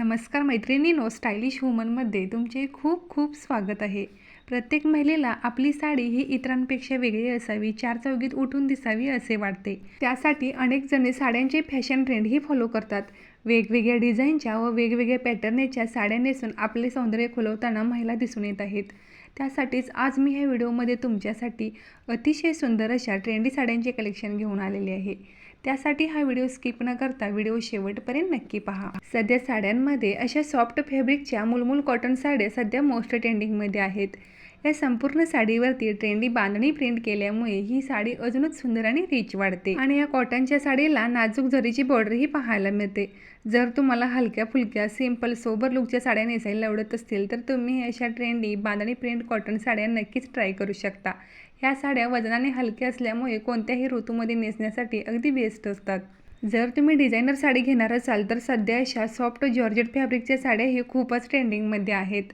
नमस्कार मैत्रिणीनो स्टायलिश वुमनमध्ये तुमचे खूप खूप स्वागत आहे. प्रत्येक महिलेला आपली साडी ही इतरांपेक्षा वेगळी असावी चार चौघीत उठून दिसावी असे वाटते. त्यासाठी अनेक जणे साड्यांचे फॅशन ट्रेंडही फॉलो करतात. वेगवेगळ्या डिझाईनच्या व वेगवेगळ्या पॅटर्नेच्या साड्या नेसून आपले सौंदर्य खुलवताना महिला दिसून येत आहेत. त्यासाठीच आज मी ह्या व्हिडिओमध्ये तुमच्यासाठी अतिशय सुंदर अशा ट्रेंडी साड्यांचे कलेक्शन घेऊन आलेले आहे. त्यासाठी हा व्हिडिओ स्किप न करता व्हिडिओ शेवटपर्यंत नक्की पहा. सध्या साड्यांमध्ये अशा सॉफ्ट फॅब्रिकच्या मुलमुल कॉटन साड्या सध्या मोस्ट ट्रेंडिंगमध्ये आहेत. या संपूर्ण साडीवरती ट्रेंडी बांधणी प्रिंट केल्यामुळे ही साडी अजूनच सुंदर आणि रिच वाढते. आणि या कॉटनच्या साडीला नाजूक जरीची बॉर्डरही पाहायला मिळते. जर तुम्हाला हलक्या फुलक्या सिंपल सोबर लुकच्या साड्या नेसायला आवडत असतील तर तुम्ही अशा ट्रेंडी बांधणी प्रिंट कॉटन साड्या नक्कीच ट्राय करू शकता. ह्या साड्या वजनाने हलक्या असल्यामुळे कोणत्याही ऋतूमध्ये नेसण्यासाठी अगदी बेस्ट असतात. जर तुम्ही डिझायनर साडी घेणार असाल तर सध्या अशा सॉफ्ट जॉर्जेट फॅब्रिकच्या साड्या हे खूपच ट्रेंडिंगमध्ये आहेत.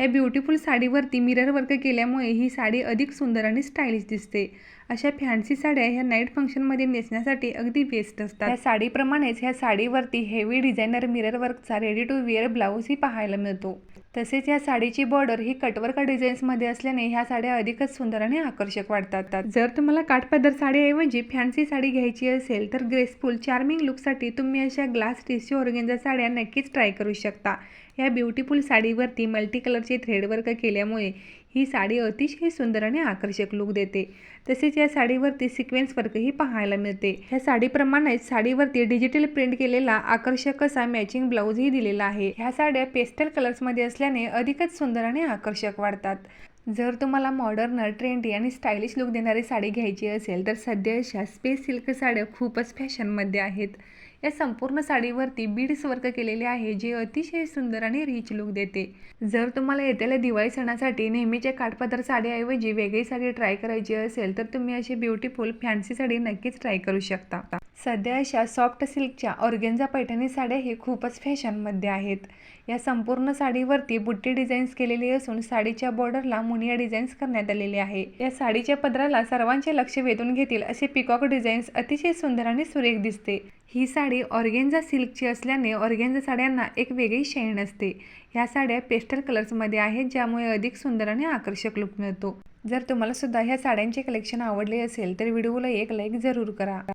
या ब्युटिफुल साडीवरती मिरर वर्क केल्यामुळे ही साडी अधिक सुंदर आणि स्टायलिश दिसते. अशा फॅन्सी साड्या ह्या नाईट फंक्शनमध्ये नेसण्यासाठी अगदी बेस्ट असतात. या साडीप्रमाणेच ह्या साडीवरती हेवी डिझायनर मिरर वर्कचा रेडी टू वेअर ब्लाऊजही पाहायला मिळतो. तसेच या साडीची बॉर्डर ही कटवर्क डिझाईन्समध्ये असल्याने ह्या साड्या अधिकच सुंदर आणि आकर्षक वाटतात. जर तुम्हाला काठपदर साडीऐवजी फॅन्सी साडी घ्यायची असेल तर ग्रेसफुल चार्मिंग लुकसाठी तुम्ही अशा ग्लास टिश्यू ऑर्गेंजा साड्या नक्कीच ट्राय करू शकता. या ब्युटिफुल साडीवरती मल्टी कलर थ्रेडवर्क केल्यामुळे ही साडी अतिशय सुंदर आणि आकर्षक लुक देते. तसेच या साडीवरती सिक्वेन्स वर्कही पाहायला मिळते. ह्या साडीप्रमाणेच साडीवरती डिजिटल प्रिंट केलेला आकर्षक असा मॅचिंग ब्लाऊजही दिलेला आहे. ह्या साड्या पेस्टल कलर्समध्ये असल्याने अधिकच सुंदर आणि आकर्षक वाढतात. जर तुम्हाला मॉडर्न ट्रेंडी आणि स्टायलिश लुक देणारी साडी घ्यायची असेल तर सध्या अशा स्पेस सिल्क साड्या खूपच फॅशनमध्ये आहेत. या संपूर्ण साडीवरती बीड्स वर्क केलेले आहे जे अतिशय सुंदर आणि रिच लुक देते. जर तुम्हाला येत्याला दिवाळी सणासाठी नेहमीच्या काठपदर साडीऐवजी वेगळी साडी ट्राय करायची असेल तर तुम्ही अशी ब्युटिफुल फॅन्सी साडी नक्कीच ट्राय करू शकता. सध्या अशा सॉफ्ट सिल्कच्या ऑर्गेन्झा पैठणी साड्या हे खूपच फॅशनमध्ये आहेत. या संपूर्ण साडीवरती बुट्टी डिझाईन्स केलेली असून साडीच्या बॉर्डरला मुनिया डिझाईन्स करण्यात आलेले आहे. या साडीच्या पदराला सर्वांचे लक्ष वेधून घेतील असे पिकॉक डिझाईन्स अतिशय सुंदर आणि सुरेख दिसते. ही साडी ऑर्गेन्झा सिल्कची असल्याने ऑर्गेन्झा साड्यांना एक वेगळी शैन असते. ह्या साड्या पेस्टल कलर्समध्ये आहेत ज्यामुळे अधिक सुंदर आणि आकर्षक लुक मिळतो. जर तुम्हाला सुद्धा ह्या साड्यांचे कलेक्शन आवडले असेल तर व्हिडिओला एक लाईक जरूर करा.